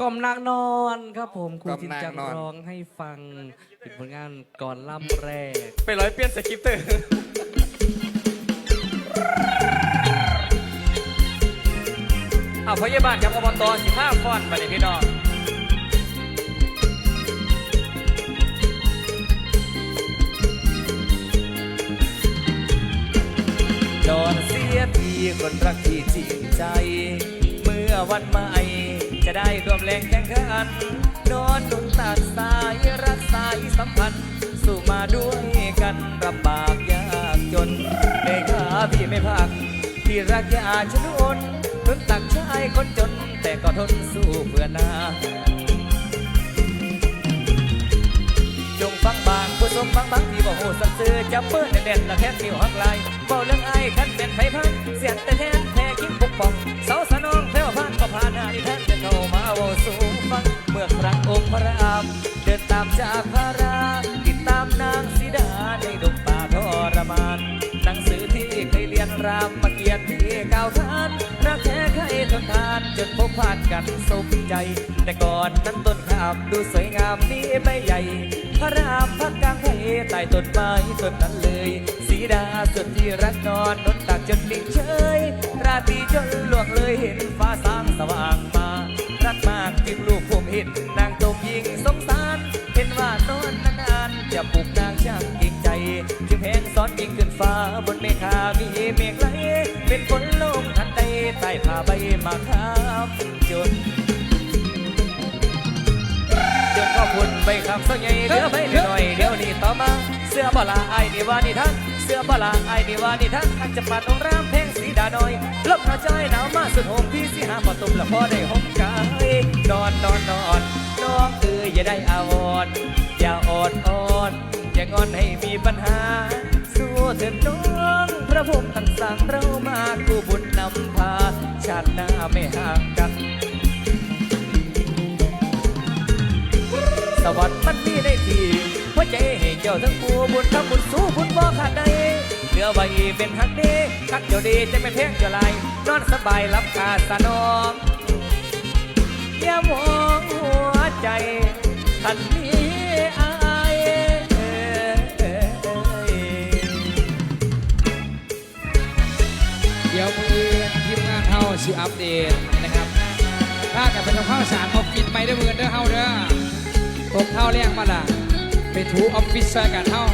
กล่อมนางนอนครับผมครูกล่อมจินนางจังนอน ร้องให้ฟังเป็นผลงานก่อนล่ำแรก ไปร้อยเปลี่ยนสคริปต์เตอร์เอาพยาบาลกับอบตสิห้าฟอนมาเลยพี่น้องโดนเสียทีคนรักที่จริงใจ เมื่อวันใหม่ จะได้รวมแรงแข่งขันนอนหนุนตัดสายรักสายสัมพันธ์ สู่มาด้วยกันลำบากยากจนเมฆาพี่ไม่พักที่รักยาชนวนทนตักชายคนจน แต่ก็ทนสู้เพื่อนาจงฟังบางผู้ชมฟังบางที่บอกโหสันซื้อจับเปิ้ลแน่นและแทนที่หักไหลเบาเรื่องไอ้ขันเป็นไผพันเสียงแต่แท้ พระรามเดินตามจากพระราติดตามนางสีดาในดงป่าทรมาน หนังสือที่เคยเรียนรามมาเกียรติที่ก้าวขานรักแท้ใครทนทานจนพบผ่านกันสมใจ แต่ก่อนนั้นต้นขามดูสวยงามมีใบใหญ่ พระรามพักกลางไทยใต้ต้นไม้ต้นนั้นเลย สีดาสุดที่รักนอนนนตักจนนิ่งเฉยราตรีจนล่วงเลยเห็นฟ้าสางสว่างมา มากจึงลูกผมเห็นนางตกยิงสงสาร เห็นว่านอนนานๆจะปลุกนางช่างเก่งใจ จึงแพงซ้อนยิงขึ้นฟ้าบนเมฆามีเมฆไหลเป็นฝนลงทันใดใต้ผ้าใบมาคามจนจนขอบคุณใบคำเสาใหญ่เหลือใบหน่อยเดี๋ยวนี้ต่อมา เสื้อบลาไอ้นี่ว่านี่ท่านเสื้อบลาไอ้นี่ว่านี่ท่านอันจะปัดองรามเพงสีดาหน่อยลบหน้าจอยหนาวมาสุดโหมพี่สิหาปตุมแล้วพอได้หองกา นอนนอนนอนน้องเอ้ยอย่าได้อาวรณ์อย่าอดอ่อนอย่างอนให้มีปัญหา สู้เถิดน้องพระพรหมท่านสั่งเรามากูบุญนำพา ชาติหน้าไม่ห่างกัน สวรรค์มันมีในที่หัวใจให้เจ้าทั้งคู่บุญทำบุญสู้บุญบ่ขาดใดเหลือไว้เป็นฮักด้คักเจ้าดีจะไม่แพงเจ้าไรนอนสบายรับกาสนอง อย่ามองหัวใจท่านนี้อายเดี๋ยวมือทีมงานเฮาสิอัปเดตนะครับถ้ากับเป็นข้าวสารออฟฟิศไม่ได้อมือเด้อเฮาเด้อตบเท่าเรียงมาล่ะ ไปถูออฟฟิศใส่กันเฮา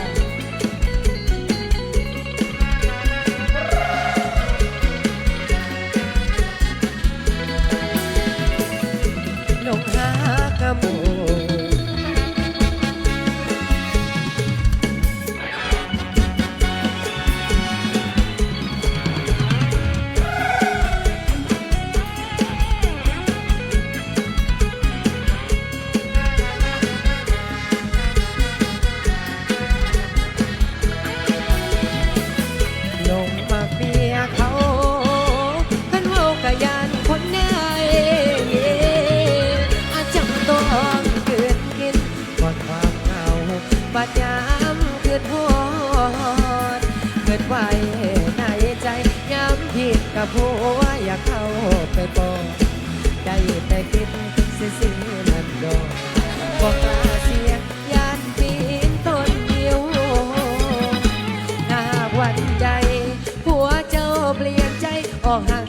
กับผัวอยากเข้าไปปอกได้แต่คิดสิสิมันดอกบอกกล้าเสียงยานปีนต้นเดียวหากวันใจผัวเจ้าเปลี่ยนใจออกห่าง